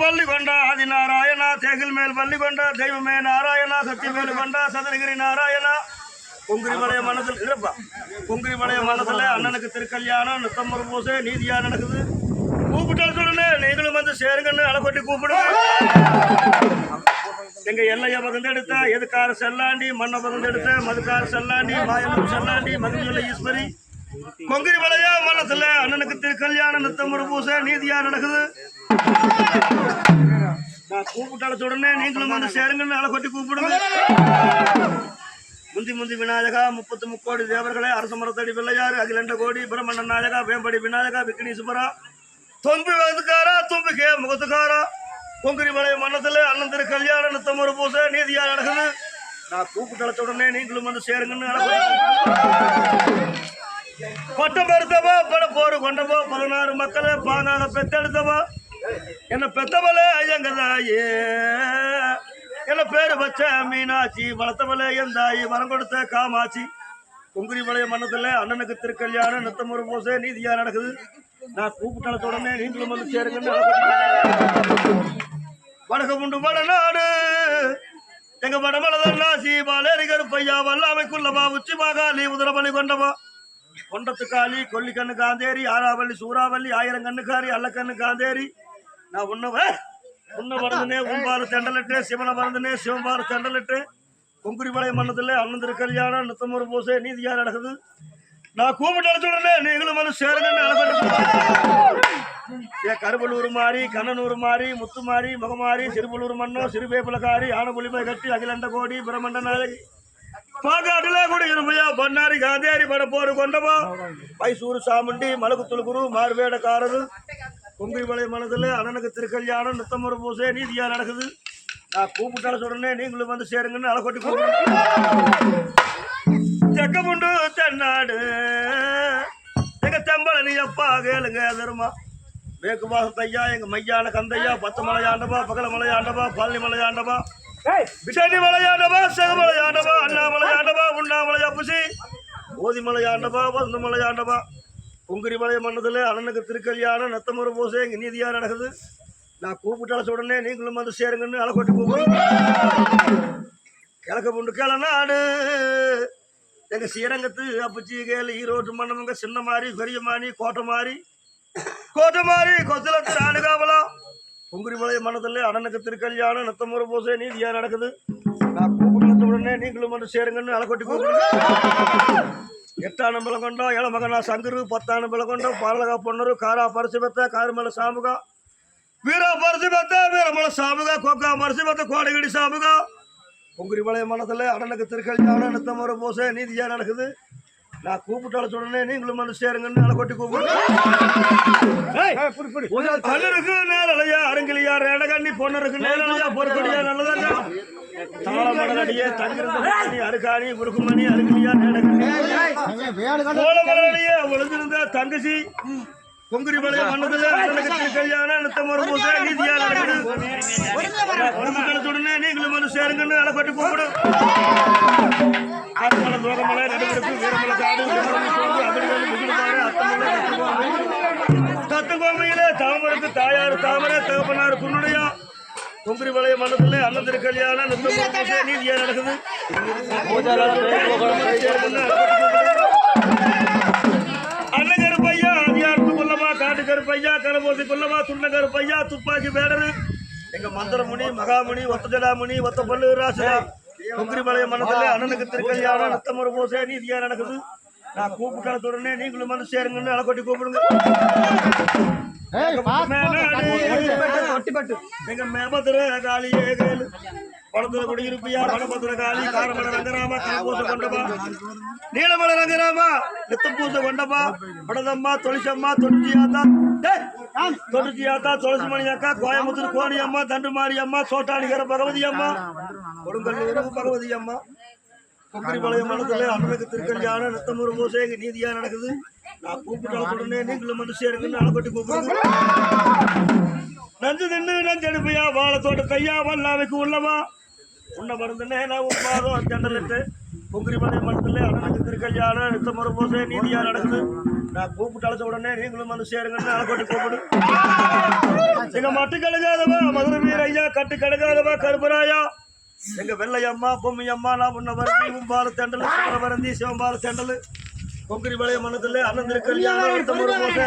பள்ளி கொண்டா ஆதி நாராயணா தேகில் மேல் பள்ளி கொண்டா தெய்வமே நாராயணா சக்தி மேல் கொண்டா சதுரகிரி நாராயணா. பொங்குரிமலைய மனதில் இல்லப்பா பொங்குரிமலைய மனசில் அண்ணனுக்கு திருக்கல்யாணம் நித்தம்பர் பூசை நீதியா நடக்குது. கூப்பிட்டால் சொல்லுங்க நீங்களும் வந்து சேருங்கன்னு அலைப்பட்டி கூப்பிடுங்க. எங்க எல்லையை பகுந்தெடுத்த எதுக்கார செல்லாண்டி மண்ண பகுந்தெடுத்த மதுக்கார செல்லாண்டி மாயனூர் செல்லாண்டி மகிழ்ச்சியுள்ள ஈஸ்வரி. கொங்கிரி மலையா மனசுல அண்ணனுக்கு திருக்கல்யாணம் நித்தம்பர் பூசை நீதியா நடக்குது. நான் கூப்பிட்டால உடனே நீங்களும் வந்து சேருங்கன்னு அலை கொட்டி கூப்பிடுங்க. முந்தி முந்தி விநாயகா முப்பத்து முக்கோடி தேவர்களே அரச மரத்தடி பிள்ளையார் அகிலண்ட கோடி பிரம்மண்ண நாயகா வேம்படி விநாயகா விக்னீஸ்வரா தொம்பி வகுத்துக்காரா கே முகத்துக்காரா. கொங்கிரி மலை மன்னத்துல அண்ணன் திரு கல்யாண நித்தமொரு பூசை நீதியா நடக்குது. நான் கூப்பிட்டளத்த உடனே நீங்களும் வந்து சேருங்கன்னு அலை கொட்டி பட்டம் பெருத்தவா பட போரு கொண்டவோ பதினாறு மக்களை பாங்காக பெத்தெடுத்தவா என்ன பெத்தவளே ஐயங்கதாயே. என்ன பேரு வச்ச மீனாட்சி வளர்த்தவளே என் தாயி வரம் கொடுத்த காமாட்சி. குங்குரி வளைய மன்னத்துல அண்ணனுக்கு திருக்கல்யாணம் நித்தமொரு போசே நீதியா நடக்குது. நான் கூப்பிட்டால உடனே நீங்களும் வந்து சேருங்கன்னு வடக்கு உண்டு வடநாடு எங்க வடமலதான் நாசி பாலேரி கருப்பையா வல்லாமைக்குள்ளவா உச்சி மாகாளி உதரபலி கொண்டவா. கொண்டத்துக்காளி கொல்லிக்கண்ணு காந்தேரி ஆறாவள்ளி சூறாவள்ளி ஆயிரம் கண்ணுக்காரி அல்லக்கண்ணு காந்தேரி. நான் உன்னவ உன்ன மறந்துனே உன்பாறு தெண்டலிட்டு சிவனை மறந்துனே சிவன்பாறு தெண்டலிட்டு கொங்குரி மலை மன்னத்தில் அண்ணன் திரு கல்யாணம் நித்தமொரு பூசை நீதியா நடக்குது நான் கூப்பிட்டு அழைச்ச உடனே நீங்களும் வந்து ஏன் கருவலூர் மாறி கண்ணனூர் மாறி முத்து மாறி முகமாரி சிறுபலூர் மன்னோ சிறுவேப்பிலக்காரி ஆனபுலிமை கட்டி அகிலண்ட கோடி பிரமண்ட நாயகி பாக்காட்டுல கூட இருமையா பண்ணாரி காந்தேரி பட போரு கொண்டவா? மைசூர் சாமுண்டி மலகுத்துள் குரு மார்வேடக்காரரு. கொங்கிரிமலை மனதில் அண்ணனுக்கு திருக்கல்யாணம் நித்தமொரு பூசை நீதியாக நடக்குது. நான் கூப்பிட்டாலும் உடனே நீங்களும் வந்து சேருங்கன்னு அலைக்கொட்டி கூப்பிடுங்க தெக்கமுண்டு தென்னாடு. எங்க தெம்பளனி அப்பா கேளுங்க தருமா. மேற்கு பாசம் எங்க மையான கந்தையா பத்து மலையாண்டவா பகல மலையாண்டவா பழனி மலையாண்டவா விசேனி மலையாண்டவா செகமலையாண்டவா அண்ணாமலையாண்டவா உண்ணாமலையா புசி ஓதி மலையாண்டவா வசந்த மலையாண்டவா. பொங்குரிமலை மன்னதில் அண்ணனுக்கு திருக்கல்யாணம் நத்தமுறை பூசை எங்க நீதியாக நடக்குது. நான் கூப்பிட்டாலும் உடனே நீங்களும் வந்து சேருங்கன்னு அலைக்கொட்டி கூப்பிடுங்க கிழக்கு புண்டு கிளநாடு எங்கள் ஸ்ரீரங்கத்து அப்பச்சி கேள் ஈரோட்டு மன்னவங்க சின்ன மாறி பெரிய மாறி கோட்டை மாறி கோட்டை மாறி கொத்தலத்து ராணுகாவலம். பொங்குரிமலை மனதில் அண்ணனுக்கு திருக்கல்யாணம் நத்தமுறை பூசை நீதியாக நடக்குது. நான் கூப்பிட்டு உடனே நீங்களும் வந்து சேருங்கன்னு அலைக்கொட்டி கூப்பிடுங்க எட்டாம் நம்பளம் கொண்டோம் இளமகனா சங்குரு பத்தாம் நம்பளம் கொண்டோம் பாலகா பொன்னரு காரா பரிசு பெத்த காருமலை சாமுகா. வீரா பரிசு பெத்த வீரமலை சாமுகா கொக்கா பரிசு பெத்த கோடகிடி சாமுகா. பொங்குரி மலை மனதில் அண்ணனுக்கு திருக்கல்யாணம் நித்தமர பூசை நீதியா நடக்குது. நான் கூப்பிட்டால உடனே நீங்களும் வந்து சேருங்கன்னு அலை கொட்டி கூப்பிடுங்க. கல்லருக்கு நேரலையா அருங்கிலியா ரேடகண்ணி பொண்ணருக்கு நேரலையா பொறுக்கடியா நல்லதாங்க தாளமடலடியே தங்கிருந்த அருக்காணி குறுக்குமணி அருங்கிலியா நேடகண்ணி கோலமலையே ஒளிஞ்சிருந்த தங்கச்சி பொங்குரி மலை மன்னதில் அண்ணனுக்கு திருக்கல்யாணம் நித்தமர பூசை நீதியா நடக்குது? உடனே நீங்களும் வந்து சேருங்கன்னு அலை கொட்டி கூப்பிடும் ஆத்தமலை தோகமலை நடுவருக்கு வீரமலை காடு தத்துவமையிலே தாமருக்கு தாயார் தாமரை தகப்பனார் குன்னுடையா. குங்குரி வளைய மண்டலத்தில் அண்ணன் திருக்கல்யாணம் நித்தமர நீதியா நடக்குது. அண்ணன் கருப்பையா அதிகாரத்து கொல்லமா காட்டு கருப்பையா கரபோசி கொல்லமா துண்ண கருப்பையா துப்பாக்கி பேடரு. எங்க மந்திரமுனி மகாமுனி ஒத்தஜடாமுனி ஒத்த பல்லு ராசா குங்கிரி மலைய மனதில் அண்ணனுக்கு திருக்கல்யாணம் நித்தமர பூசை நீதியா நடக்குது. நான் கூப்பிட்டால உடனே நீங்களும் வந்து சேருங்கன்னு அலைக்கொட்டி கூப்பிடுங்க. எங்க மேபத்திர காளியே கேளு பணத்துல குடியிருப்பியா பணபத்திர காளி காரமலை ரங்கராமா கலப்பூச கொண்டபா நீலமலை ரங்கராமா நித்தப்பூச கொண்டபா படதம்மா தொழிசம்மா தொடுச்சியாத்தா தொடுச்சியாத்தா துளசி மணி அக்கா கோயம்புத்தூர் கோணி அம்மா தண்டுமாரி அம்மா சோட்டாளிகர பகவதி அம்மா கொடுங்கல்லூர் பகவதி அம்மா குங்கிரிபாளையம் மனத்துல அண்ணனுக்கு திருக்கல்யாணம் நித்தமூர் பூசை எங்க நீதியா நடக்குது. நான் கூப்பிட்டால உடனே நீங்களும் வந்து சேருங்கன்னு அழைப்பட்டு கூப்பிடுங்க நஞ்சு தின்னு நஞ்செடுப்பையா? வாழை தோட்ட தையா வல்லாமைக்கு உள்ளவா? உன்னை மருந்துனே நான் உன் பாதம் பொங்கிரி மலை மண்டலத்தில் அண்ணனுக்கு திருக்கல்யாணம் நித்த மறுபோசை நீதியா நடக்குது? நான் கூப்பிட்டு அழைச்ச உடனே நீங்களும் வந்து சேருங்கன்னு அழைக்கொட்டி கூப்பிடு. எங்க மட்டு கழுகாதவா மதுரை வீரையா கட்டு கழுகாதவா கருப்பராயா எங்க வெள்ளையம்மா பொம்மி அம்மா நான் உன்னை வரந்தி உம்பால தெண்டல் சிவர வரந்தி சிவம்பால தெண்டல் பொங்கிரி வளைய மனத்துல அண்ணன் திருக்கல்யாணம் நித்த மறுபோசை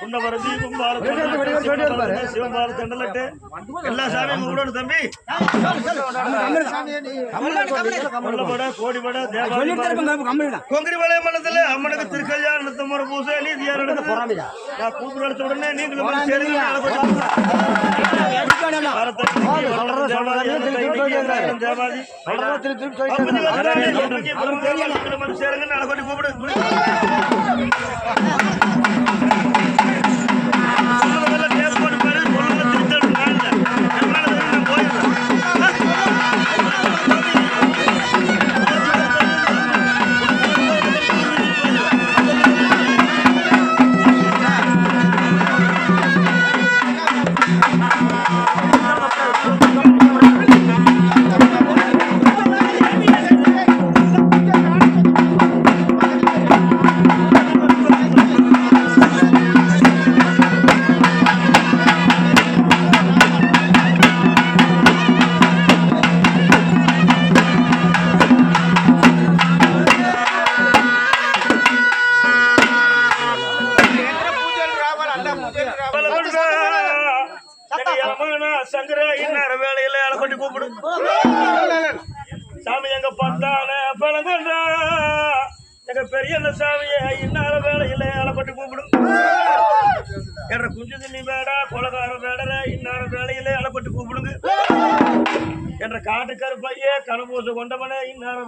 உன்னவர தீபம் பாரத சிவபார தண்டலட்டு எல்லா சாமியும் விடணும் தம்பி. கொல்லப்பட கோடிபட கொங்கிரி வளைய மண்டலத்துல அம்மனுக்கு திருக்கல்யாணம் நித்தமர பூசை நீதியா நடக்குது நான் கூப்பிட்டு அடிச்ச உடனே நீங்களும் சேருங்க நாளை கொஞ்சம் எங்க சங்கர இன்னார வேலையில கொண்டு கூப்பிடு. சாமி எங்க பத்தான பழங்கொண்டா எங்க பெரிய சாமிய இன்னார வேலையில கொண்டு கூப்பிடு. என்ற குஞ்சு தண்ணி வேடா கொலகார வேடல இன்னார வேலையில கொண்டு கூப்பிடுங்க. என்ற காட்டுக்கரு பைய கனபூச கொண்டவனே இன்னார